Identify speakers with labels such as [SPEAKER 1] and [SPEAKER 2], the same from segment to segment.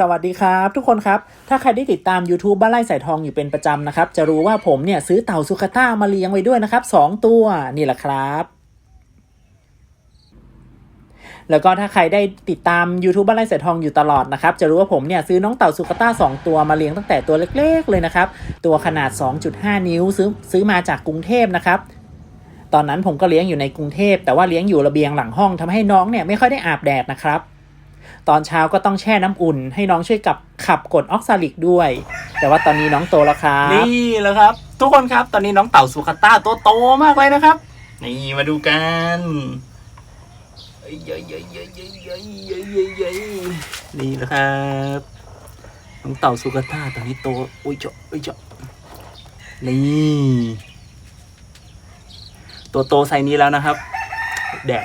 [SPEAKER 1] สวัสดีครับทุกคนครับ ถ้าใครได้ติดตาม YouTube บ้านไร่สายทองอยู่เป็นประจำนะครับ จะรู้ว่าผมเนี่ยซื้อเต่าสุคาต้ามาเลี้ยงไว้ด้วยนะครับสองตัวนี่แหละครับแล้วก็ถ้าใครได้ติดตาม YouTube บ้านไร่สายทองอยู่ตลอดนะครับ จะรู้ว่าผมเนี่ยซื้อน้องเต่าสุคาต้า 2 ตัวมาเลี้ยงตั้งแต่ตัวเล็กๆเลยนะครับ ตัวขนาด 2.5 นิ้วซื้อซื้อมาจากกรุงเทพนะครับ ตอนนั้นผมก็เลี้ยงอยู่ในกรุงเทพ แต่ว่าเลี้ยงอยู่ระเบียงหลังห้องทำให้น้องเนี่ยไม่ค่อยได้อาบแดดนะครับ ตอนเช้าก็ต้องแช่น้ำอุ่น ให้น้องช่วยกับขับกดออกซาลิกด้วย แต่ว่าตอนนี้น้องโตแล้วครับ
[SPEAKER 2] นี่แล้วครับ ทุกคนครับตอนนี้น้องเต่าสุขต้าตัวโตมากเลยนะครับ นี่มาดูกันนี่แล้วครับน้องเต่าสุกต้าตอนนี้โตอุ้ยเจาะอุ้ยเจาะนี่ตัวโตไซนี้แล้วนะครับ แดด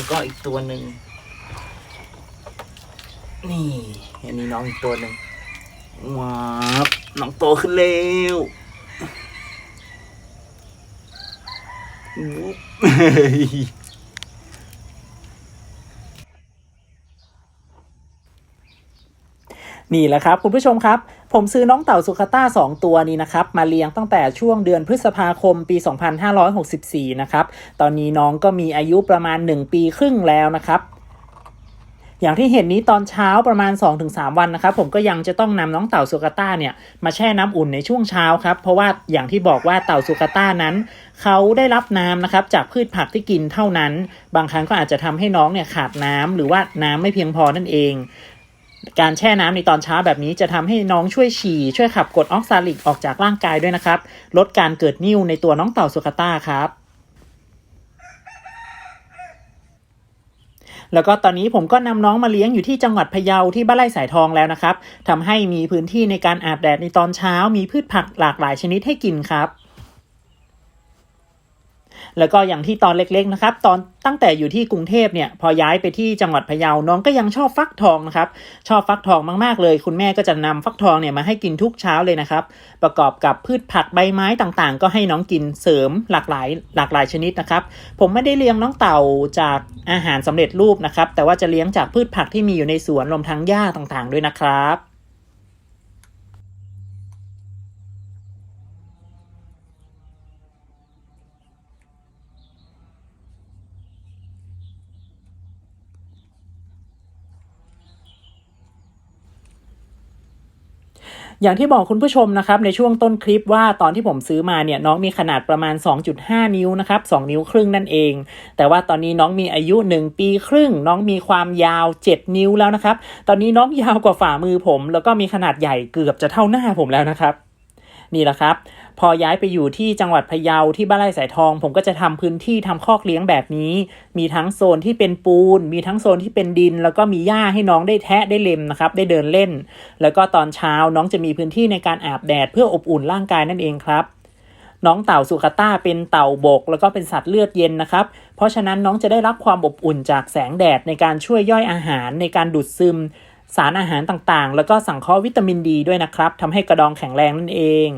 [SPEAKER 2] แล้วก็อีกตัวหนึ่งนี่อันนี้น้องอีกตัวหนึ่งว้าวน้องโตขึ้นเร็ววุ๊บ
[SPEAKER 1] นี่แหละครับ คุณผู้ชมครับ ผมซื้อน้องเต่าสุคาต้า2ตัวนี้นะครับ มาเลี้ยงตั้งแต่ช่วงเดือนพฤษภาคมปี 2564 นะครับ ตอนนี้น้องก็มีอายุประมาณ 1 ปีครึ่งแล้วนะครับอย่างที่เห็นนี้ตอนเช้าประมาณ 2-3 วันนะครับ ผมก็ยังจะต้องนำน้องเต่าสุกาต้าเนี่ยมาแช่น้ำอุ่นในช่วงเช้าครับ เพราะว่าอย่างที่บอกว่าเต่าสุกาต้านั้น เขาได้รับน้ำนะครับจากพืชผักที่กินเท่านั้น บางครั้งก็อาจจะทำให้น้องเนี่ยขาดน้ำหรือว่าน้ำไม่เพียงพอนั่นเอง การแช่น้ำในตอนเช้าแบบนี้จะทำให้น้องช่วยฉี่ ช่วยขับกรดออกซาลิกออกจากร่างกายด้วยนะครับ ลดการเกิดนิ่วในตัวน้องเต่าสุกาต้าครับแล้วก็ตอนนี้ผมก็นำน้องมาเลี้ยงอยู่ที่จังหวัดพะเยาที่บ้านไร่สายทองแล้วนะครับทำให้มีพื้นที่ในการอาบแดดในตอนเช้า มีพืชผักหลากหลายชนิดให้กินครับ แล้วก็อย่างที่ตอนเล็กๆนะครับ ตอนตั้งแต่อยู่ที่กรุงเทพเนี่ยพอย้ายไปที่จังหวัดพะเยาน้องก็ยังชอบฟักทองนะครับชอบฟักทองมากๆเลย คุณแม่ก็จะนำฟักทองเนี่ยมาให้กินทุกเช้าเลยนะครับ ประกอบกับพืชผักใบไม้ต่างๆ ก็ให้น้องกินเสริมหลากหลายหลากหลายชนิดนะครับ ผมไม่ได้เลี้ยงน้องเต่าจากอาหารสำเร็จรูปนะครับ แต่ว่าจะเลี้ยงจากพืชผักที่มีอยู่ในสวนรวมทั้งหญ้าต่างๆ ด้วยนะครับ อย่างที่บอกคุณผู้ชมนะครับในช่วงต้นคลิปว่าตอนที่ผมซื้อมาเนี่ยน้องมีขนาดประมาณ 2.5 นิ้วนะครับ2นิ้วครึ่งนั่นเอง แต่ว่าตอนนี้น้องมีอายุ 1 ปีครึ่ง น้องมีความยาว 7 นิ้วแล้วนะครับ ตอนนี้น้องยาวกว่าฝ่ามือผม แล้วก็มีขนาดใหญ่เกือบจะเท่าหน้าผมแล้วนะครับ นี่แหละครับ พอย้ายไปอยู่ที่จังหวัดพะเยาที่บ้านไร่สายทอง ผมก็จะทำพื้นที่ทำคอกเลี้ยงแบบนี้ มีทั้งโซนที่เป็นปูน มีทั้งโซนที่เป็นดิน แล้วก็มีหญ้าให้น้องได้แทะได้เล็มนะครับได้เดินเล่น แล้วก็ตอนเช้าน้องจะมีพื้นที่ในการอาบแดดเพื่ออบอุ่นร่างกายนั่นเองครับน้องเต่าสุคาต้าเป็นเต่าบก แล้วก็เป็นสัตว์เลือดเย็นนะครับ เพราะฉะนั้นน้องจะได้รับความอบอุ่นจากแสงแดดในการช่วยย่อยอาหารในการดูดซึม สารอาหารต่างๆ แล้วก็สังเคราะห์วิตามินดีด้วยนะครับทำให้กระดองแข็งแรงนั่นเอง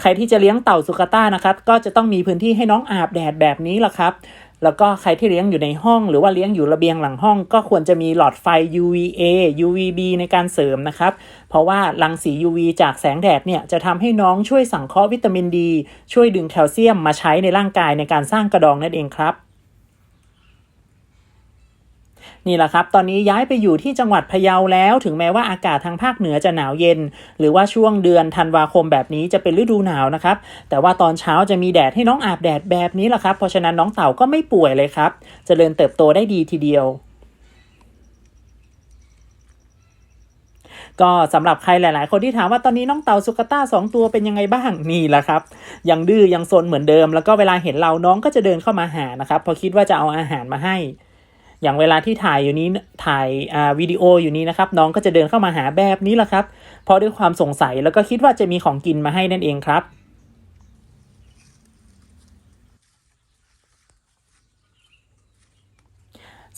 [SPEAKER 1] ใครที่จะเลี้ยงเต่าสุกาต้านะครับ ก็จะต้องมีพื้นที่ให้น้องอาบแดดแบบนี้แหละครับ แล้วก็ใครที่เลี้ยงอยู่ในห้อง หรือว่าเลี้ยงอยู่ระเบียงหลังห้อง ก็ควรจะมีหลอดไฟ UVA UVB ในการเสริมนะครับ เพราะว่ารังสี UV จากแสงแดดเนี่ยจะทำให้น้องช่วยสังเคราะห์วิตามินดี ช่วยดึงแคลเซียมมาใช้ในร่างกายในการสร้างกระดองนั่นเองครับ นี่แหละครับ ตอนนี้ย้ายไปอยู่ที่จังหวัดพะเยาแล้วถึงแม้ว่าอากาศทางภาคเหนือจะหนาวเย็น หรือว่าช่วงเดือนธันวาคมแบบนี้จะเป็นฤดูหนาวนะครับ แต่ว่าตอนเช้าจะมีแดดให้น้องอาบแดดแบบนี้แหละครับ เพราะฉะนั้นน้องเต่าก็ไม่ป่วยเลยครับจเจริญเติบโตได้ดีทีเดียวก็สำหรับใครหลาย ๆ คนที่ถามว่าตอนนี้น้องเต่าสุกต้าสองตัวเป็นยังไงบ้างนี่แหละครับ ยังดื้อยังซนเหมือนเดิม แล้วก็เวลาเห็นเราน้องก็จะเดินเข้ามาหานะครับพอคิดว่าจะเอาอาหารมาให้ อย่างเวลาที่ถ่ายอยู่นี้ถ่ายอ่าวิดีโออยู่นี้นะครับ น้องก็จะเดินเข้ามาหาแบบนี้แหละครับ เพราะด้วยความสงสัยแล้วก็คิดว่าจะมีของกินมาให้นั่นเองครับ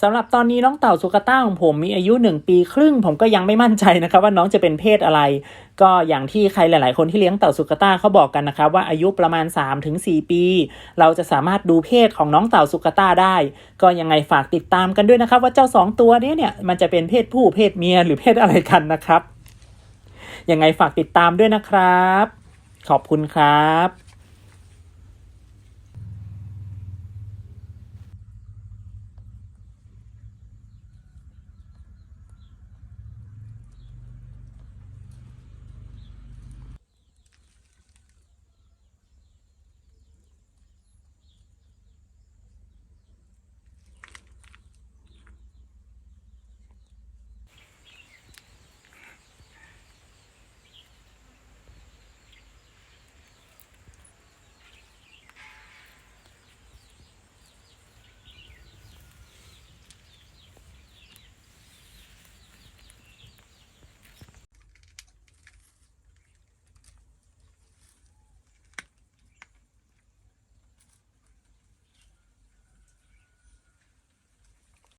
[SPEAKER 1] สำหรับตอนนี้น้องเต่าสุกาต้าของผมมีอายุ 1 ปีครึ่ง ผมก็ยังไม่มั่นใจนะครับว่าน้องจะเป็นเพศอะไร ก็อย่างที่ใครหลาย ๆ คนที่เลี้ยงเต่าสุกาต้าเขาบอกกันนะครับว่าอายุประมาณ 3-4 ปี เราจะสามารถดูเพศของน้องเต่าสุกาต้าได้ ก็ยังไงฝากติดตามกันด้วยนะครับว่าเจ้าสองตัวนี้เนี่ยมันจะเป็นเพศผู้เพศเมียหรือเพศอะไรกันนะครับยังไงฝากติดตามด้วยนะครับ ขอบคุณครับ